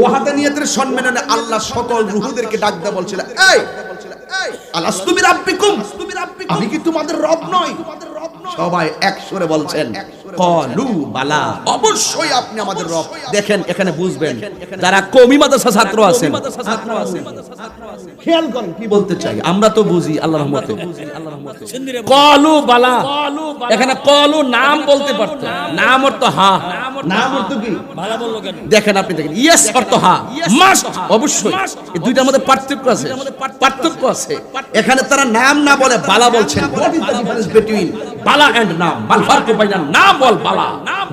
ওয়াহাদানিয়াতের সম্মেলনে আল্লাহ সকল রুহুদেরকে ডাক দেয়া বলছিল এই আলাস্তু বিরাব্বিকুম আমি কি তোমাদের রব নই? সবাই একসরে বলছেন কলু বালা অবশ্যই আপনি আমাদের রব। দেখেন এখানে বুঝবেন যারা কমি মাদ্রাসা ছাত্র আছেন। খেয়াল করেন কি বলতে চাই আমরা তো বুঝি আল্লাহর রহমতে। কলু বালা। এখানে কলু নাম বলতে পারতো। নাম অর্থ হা। নাম অর্থ কি? বালা বলল কেন? দেখেন আপনি দেখেন। ইয়েস অর্থ হা। মাস্ট অবশ্যই। এই দুইটার মধ্যে পার্থক্য আছে। পার্থক্য আছে। এখানে তারা নাম না বলে বালা বলছেন। What is the difference between Bala and নাম? বাল ফারক বাইনা নাম বল বালা।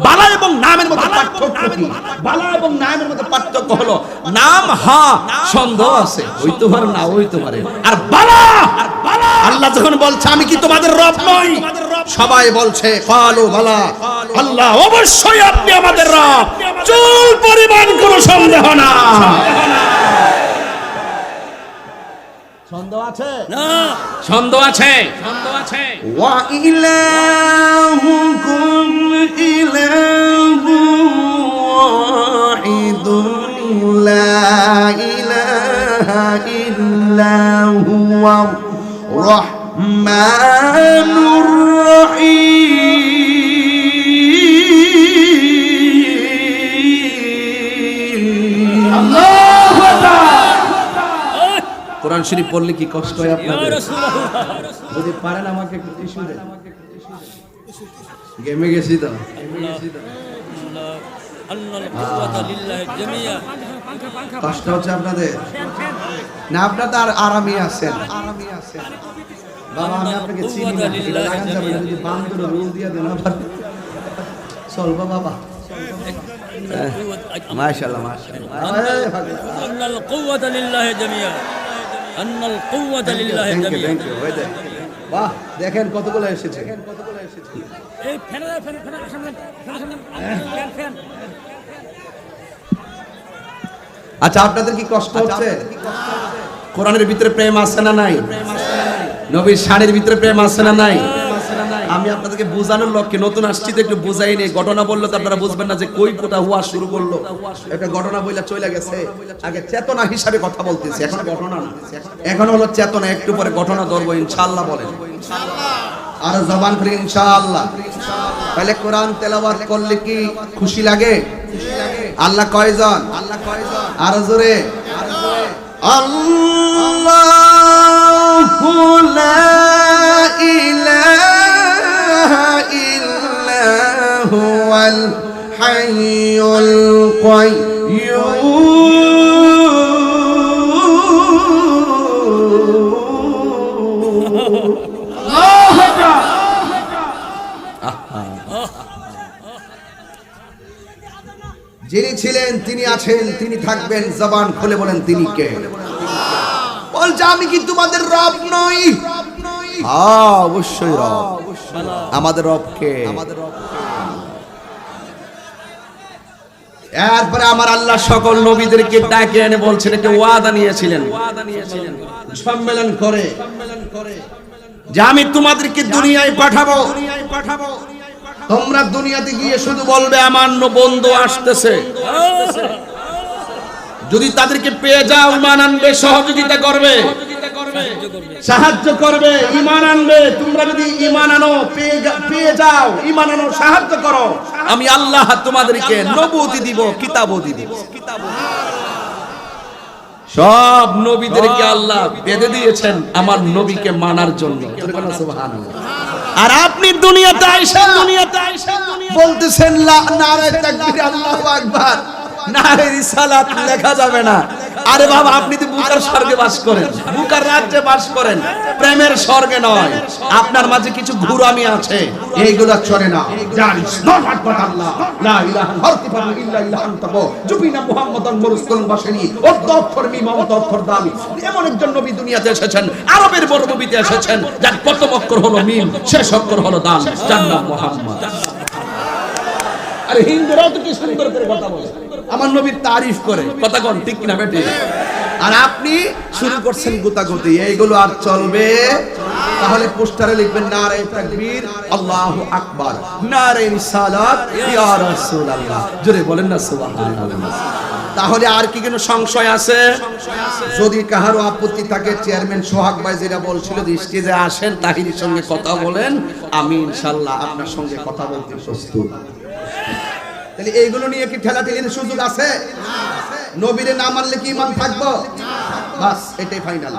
বালা এবং নামের মধ্যে পার্থক্য কি? বালা এবং নামের মধ্যে পার্থক্য হলো নাম হা সন্দেহ আছে। হইতে পারে না হইতে পারে। আর বালা! আল্লাহ যখন বলছে আমি কি তোমাদের রব নই? সবাই বলছে কালো ভালা আল্লাহ অবশ্যই আপনি আমাদের রব। চুল পরিমাণ কোনো সন্দেহ না। সন্দেহ আছে? না। সন্দেহ আছে। সন্দেহ আছে। ওয়া ইলাহুকুম রহিম কোরআন শরীফ পড়লে কি কষ্ট হয় আপনাদের? যদি পারেন আমাকে একটু টিস্যু দেন। গেমে গেছি তো। কষ্ট হচ্ছে আপনাদের? না আপনার তো আর আরামই আছেন আরামই আছেন বাবা আমি আপনাকে চিনি না এটা লাগান যাবে না, যদি বান্দর রুল দিয়ে দেন আবার চলবো বাবা মাশাআল্লাহ মাশাআল্লাহ أن القوة لله جميعا أن القوة لله Thank you, جميعا thank you, ওই দেখ। বাহ দেখেন কতগুলো এসেছে এই ফ্যানের ফ্যানের ফ্যানের সামনে ফ্যানের সামনে ফ্যান ফ্যান আচ্ছা আপনাদের কি কষ্ট হচ্ছে? কোরআনের ভিতরে প্রেম আছে না নাই? নবীর শাড়ির ভিতরে প্রেম আছে না নাই? আমি আপনাদেরকে বোঝানোর লক্ষ্যে নতুন আসছি তো একটু বুঝাই নেই। ঘটনা বললে তো আপনারা বুঝবেন না যে কই কোথা হুয়া শুরু করল। একটা ঘটনা বইলা চলে গেছে। আগে চেতনা হিসাবে কথা বলতেছি এখন ঘটনা না। এখন হলো চেতনা একটু পরে ঘটনা ধরবো ইনশাআল্লাহ বলেন। আর জবান ফিরে ইনশাআল্লাহ। তাহলে কোরআন তেলাওয়াত করলে কি খুশি লাগে? আল্লাহ কয়জন? আল্লাহ কয়জন আরও জোরে। আল্লাহু লা ইলাহা ইল্লা হুয়াল হাইয়ুল কাইয়্যুম যিনি ছিলেন, তিনি আছেন, তিনি থাকবেন, জবান খুলে বলেন তিনি কে? বলছে আমি কি তোমাদের রব নই? অবশ্যই রব। আমাদের রব কে? এরপরে আমার আল্লাহ সকল নবীদেরকে ডাকে এনে বলছেন একটা ওয়াদা নিয়েছিলেন। সম্মেলন করে। যে আমি তোমাদেরকে দুনিয়ায় পাঠাবো পাঠাবো। তোমরা দুনিয়াতে গিয়ে শুধু বলবে আমার বন্ধু আসতেছে। যদি তাদেরকে পেয়ে যাও ইমান আনবে, সহযোগিতা করবে। সাহায্য করবে ইমান আনবে। তোমরা যদি ইমান আনো, পেয়ে যাও ইমান আনো, সাহায্য করো। আমি আল্লাহ তোমাদেরকে নবুতি দিব, কিতাবও দিব। সব নবীদেরকে আল্লাহ বেঁধে দিয়েছেন আমার নবীকে মানার জন্য। সুবহানাল্লাহ। আর আপনি দুনিয়াতে আইসেন দুনিয়াতে আইসেন বলতেছেন লা নারে তাকবীর আল্লাহু আকবার। এসেছেন, আরবের বড় এসেছেন, যার প্রথম অক্ষর হলো মিম, শেষ অক্ষর হলো দাল নাম মুহাম্মদ। আরে হিন্দুরাও তো কি সুন্দর করে কথা বলে? আমার নবীর তারিফ করে। কথা কোন, ঠিক কিনা বেটি? আর আপনি শুরু করছেন গুতাগুতি, এইগুলো আর চলবে? তাহলে পোস্টারে লিখবেন নারে তাকবীর, আল্লাহু আকবার। নারে রিসালাত, ইয়া রাসূলুল্লাহ। জোরে বলেন না, সুবহানাল্লাহ। তাহলে আর কি কোনো সংশয় আছে? যদি কাহারও আপত্তি থাকে, চেয়ারম্যান সোহাগ ভাই যেটা বলছিল যে স্টেজে আসেন তাহিরের সঙ্গে কথা বলেন, আমি ইনশাল্লাহ আপনার সঙ্গে কথা বলতে প্রস্তুত। তাহলে এইগুলো নিয়ে কি ঠেলাঠেলির সুযোগ আছে? নবীরে না মানলে কি ইমান থাকব? বাস এটাই ফাইনাল